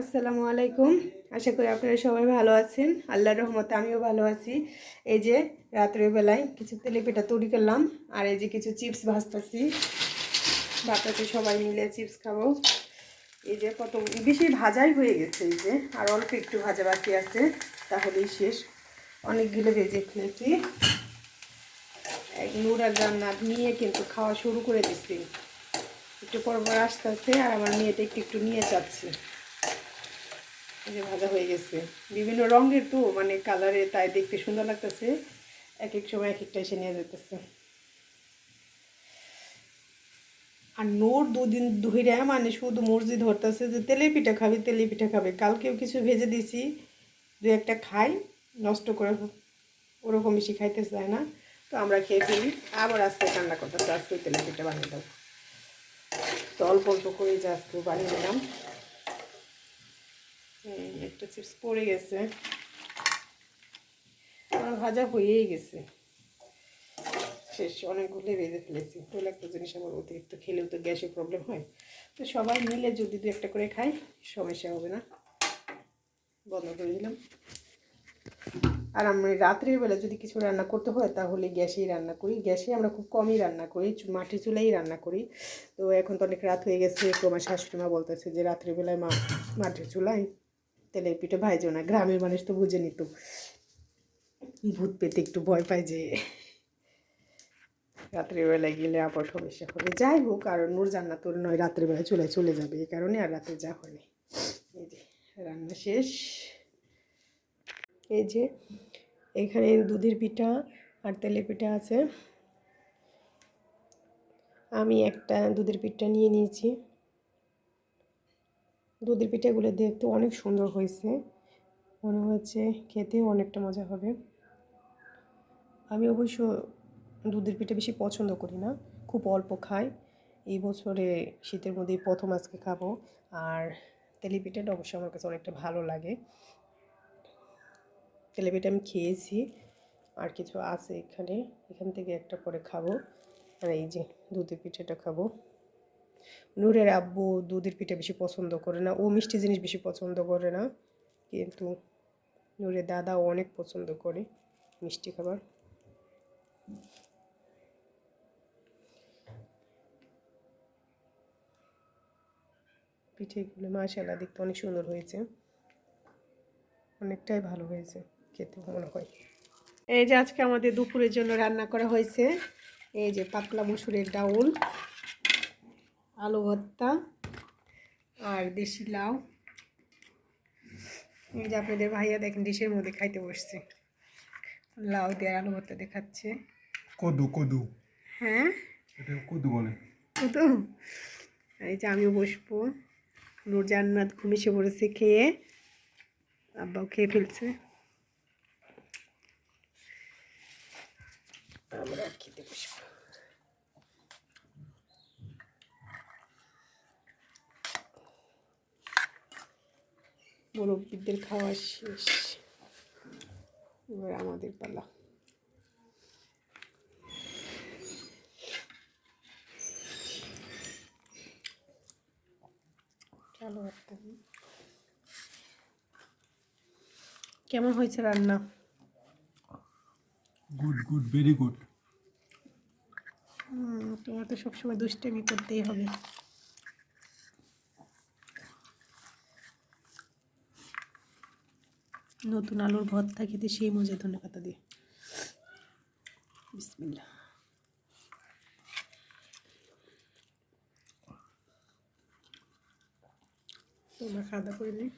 আসসালামু আলাইকুম। আশা করি আপনারা সবাই ভালো আছেন। আল্লাহর রহমতে আমিও ভালো আছি। এই যে রাত্রের বেলায় কিছু তেলে পিঠা তৈরি করলাম আর এই যে কিছু চিপস ভাজতেছি। বাচ্চাতে সবাই মিলে চিপস খাব। এই যে কত বেশি ভাজাই হয়ে গেছে এই যে, আর অল্প একটু ভাজা বাকি আছে, তাহলেই শেষ। অনেকগুলো ভেজে খেয়েছি। এক নুর রান্না নিয়ে কিন্তু খাওয়া শুরু করে দিচ্ছি একটু পর পর আসতে আর আমার মেয়েটা একটু একটু নিয়ে যাচ্ছে। যে ভাজা হয়ে গেছে। বিভিন্ন রঙের তো মানে কালারে তাই দেখতে সুন্দর লাগতেছে। এক এক সময় এক একটা এসে নিয়ে যেতেছে আর নোর দুদিন ধরে মানে শুধু মর্জি ধরতেছে যে, তেলে পিঠা খাবে, তেলে পিঠা খাবে। কালকেও কিছু ভেজে দিছি দু একটা খাই, নষ্ট করে ওরকম বেশি খাইতে চায় না। তো আমরা খেয়ে ফেলি। আবার আজকে রান্না করতেছে আজকে তেলে পিঠা বানিয়ে দাও তো অল্প অল্প করে যে আজকে বানিয়ে দিলাম। একটা চিপস পড়ে গেছে। আমার ভাজা হয়েই গেছে। শেষ, অনেকগুলো বেঁধে ফেলেছি। তাহলে একটা জিনিস আমার অতিরিক্ত খেলেও তো গ্যাসের প্রবলেম হয়। তো সবাই মিলে যদি দু একটা করে খাই, সমস্যা হবে না। বন্ধ করে দিলাম। আর আমি রাত্রের বেলা যদি কিছু রান্না করতে হয়, তাহলে গ্যাসেই রান্না করি। গ্যাসে আমরা খুব কমই রান্না করি মাটি চুলেই রান্না করি। তো এখন তো অনেক রাত হয়ে গেছে তো আমার শাশুড়ি মা বলতেছে যে রাত্রের বেলায় মা মাটির চুলায় তেলের পিঠে ভাইজো না, গ্রামের মানুষ তো বুঝে নিত। ভূত পেতে একটু ভয় পায় যে রাত্রিবেলায় গেলে আবার সমস্যা হবে। যাই হোক, আর নূর ওর নয়, রাত্রিবেলায় চলে চলে যাবে এই কারণে আর রাতে যা হয়নি এই যে, রান্না শেষ। এই যে, এখানে দুধের পিঠা আর তেলের পিঠা আছে। আমি একটা দুধের পিঠা নিয়ে নিয়েছি। দুধের পিঠাগুলো দেখতে অনেক সুন্দর হয়েছে। মনে হচ্ছে খেতেও অনেকটা মজা হবে। আমি অবশ্য দুধের পিঠা বেশি পছন্দ করি না, খুব অল্প খাই। এই বছরে শীতের মধ্যে প্রথম আজকে খাব, আর তেলি পিঠাটা অবশ্য আমার কাছে অনেকটা ভালো লাগে। তেলে পিঠা আমি খেয়েছি, আর কিছু আছে এখানে, এখান থেকে একটা পরে খাব। আর এই যে দুধের পিঠাটা খাব। নূরের আব্বু দুধের পিঠা বেশি পছন্দ করে না, ও মিষ্টি জিনিস বেশি পছন্দ করে না, কিন্তু নূরের দাদাও অনেক পছন্দ করে মিষ্টি খাবার। পিঠেগুলো মাশাল্লাহ দেখতে অনেক সুন্দর হয়েছে। অনেকটাই ভালো হয়েছে খেতে মনে হয়। এই যে আজকে আমাদের দুপুরের জন্য রান্না করা হয়েছে, এই যে পাতলা মসুরের ডাউল। আলু ভর্তা আর দেশি লাউ। এই যে আপনাদের ভাইয়া দেখেন ডিশের মধ্যে খাইতে বসছে। লাউ দিয়ে আলু ভর্তা দেখাচ্ছে। কদু কদু। হ্যাঁ? এটা কদু বলে। তো এই যে আমিও বসবো। নূর জান্নাত ঘুমিয়ে পড়েছে খেয়ে আব্বাও খেয়ে ফেলছে। আমরা খেতে বসবো। মুরব্বীদের খাওয়া শেষ। এবার আমাদের পালা। চলো কেমন হয়েছে রান্না? গুড গুড ভেরি গুড তোমার তো সবসময় দুষ্টামি করতেই হবে। নতুন আলুর ভর্তা খেতে সেই মজা ধনে পাতা দিয়ে। বিসমিল্লা তোমরা খাওয়া দাওয়া করে নিই